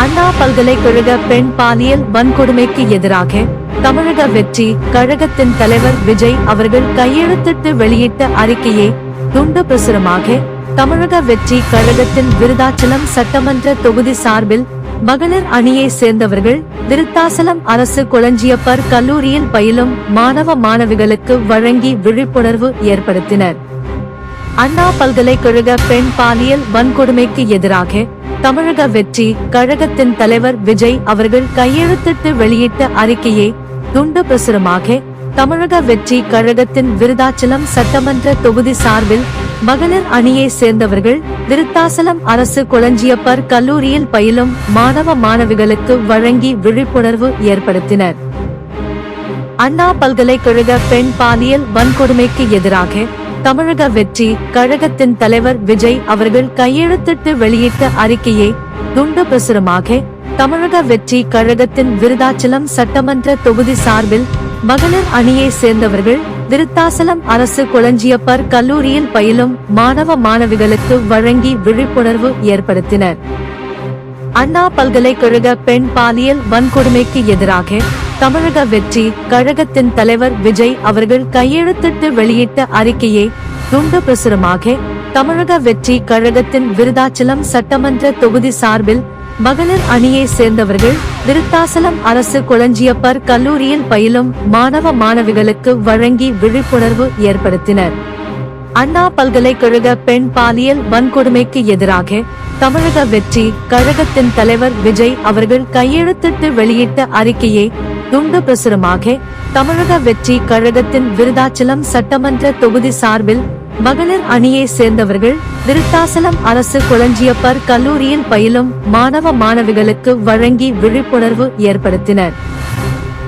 அண்ணா பல்கலைக்கழக பெண் பாலியல் வன்கொடுமைக்கு எதிராக தமிழக வெற்றி கழகத்தின் தலைவர் விஜய் அவர்கள் கையெழுத்திட்டு வெளியிட்ட அறிக்கையை துண்டு பிரசுரமாக தமிழக வெற்றி கழகத்தின் விருதாச்சலம் சட்டமன்ற தொகுதி சார்பில் மகளிர் அணியை சேர்ந்தவர்கள் விருத்தாசலம் அரசு கொளஞ்சியப்பர் கல்லூரியில் பயிலும் மாணவ மாணவிகளுக்கு வழங்கி விழிப்புணர்வு ஏற்படுத்தினர். அண்ணா பல்கலைக்கழக பெண் பாலியல் வன்கொடுமைக்கு எதிராக தமிழக வெற்றி கழகத்தின் தலைவர் விஜய் அவர்கள் கையெழுத்திட்டு வெளியிட்ட அறிக்கையை துண்டு பிரசுரமாக தமிழக வெற்றி கழகத்தின் விருதாச்சலம் சட்டமன்ற தொகுதி சார்பில் மகளிர் அணியை சேர்ந்தவர்கள் விருத்தாசலம் அரசு கொளஞ்சியப்பர் கல்லூரியில் பயிலும் மாணவ மாணவிகளுக்கு வழங்கி விழிப்புணர்வு ஏற்படுத்தினர். அண்ணா பல்கலைக்கழக பெண் பாலியல் வன்கொடுமைக்கு எதிராக தமிழக வெற்றி கழகத்தின் தலைவர் விஜய் அவர்கள் கையெழுத்திட்டு வெளியிட்ட அறிக்கையை துண்டு பிரசுரமாக தமிழக வெற்றி கழகத்தின் விருதாச்சலம் சட்டமன்ற தொகுதி சார்பில் மகளிர் அணியை சேர்ந்தவர்கள் விருத்தாசலம் அரசு கொளஞ்சியப்பர் கல்லூரியில் பயிலும் மாணவ மாணவிகளுக்கு வழங்கி விழிப்புணர்வு ஏற்படுத்தினர். அண்ணா பல்கலைக்கழக பெண் பாலியல் வன்கொடுமைக்கு எதிராக தமிழக வெற்றி கழகத்தின் தலைவர் விஜய் அவர்கள் கையெழுத்திட்டு வெளியிட்ட அறிக்கையை துண்டு பிரசுரமாக தமிழக வெற்றி கழகத்தின் விருதாச்சலம் சட்டமன்ற தொகுதி சார்பில் மகளிர் அணியை சேர்ந்தவர்கள் விருத்தாசலம் அரசு கொளஞ்சியப்பர் கல்லூரியில் பயிலும் மாணவ மாணவிகளுக்கு வழங்கி விழிப்புணர்வு ஏற்படுத்தினர். அண்ணா பல்கலைக்கழக பெண் பாலியல் வன்கொடுமைக்கு எதிராக தமிழக வெற்றி கழகத்தின் தலைவர் விஜய் அவர்கள் கையெழுத்திட்டு வெளியிட்ட அறிக்கையை துண்டு பிரசுரமாக தமிழக வெற்றி கழகத்தின் விருதாச்சலம் சட்டமன்ற தொகுதி சார்பில் மகளிர் அணியை சேர்ந்தவர்கள் விருத்தாசலம் அரசு குளஞ்சியப்பர் கல்லூரியில் பயிலும் மாணவ மாணவிகளுக்கு வழங்கி விழிப்புணர்வு ஏற்படுத்தினர்.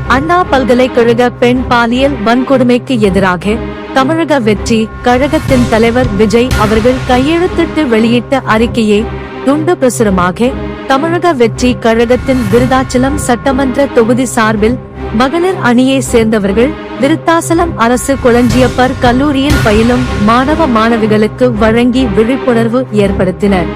அண்ணா பல்கலைக்கழக பெண் பாலியல் வன்கொடுமைக்கு எதிராக தமிழக வெற்றி கழகத்தின் தலைவர் விஜய் அவர்கள் கையெழுத்திட்டு வெளியிட்ட அறிக்கையை துண்டு பிரசுரமாக தமிழக வெற்றி கழகத்தின் விருதாச்சலம் சட்டமன்ற தொகுதி சார்பில் மகளிர் அணியை சேர்ந்தவர்கள் விருத்தாசலம் அரசு குளஞ்சியப்பர் கல்லூரியில் பயிலும் மாணவ மாணவிகளுக்கு வழங்கி விழிப்புணர்வு ஏற்படுத்தினர்.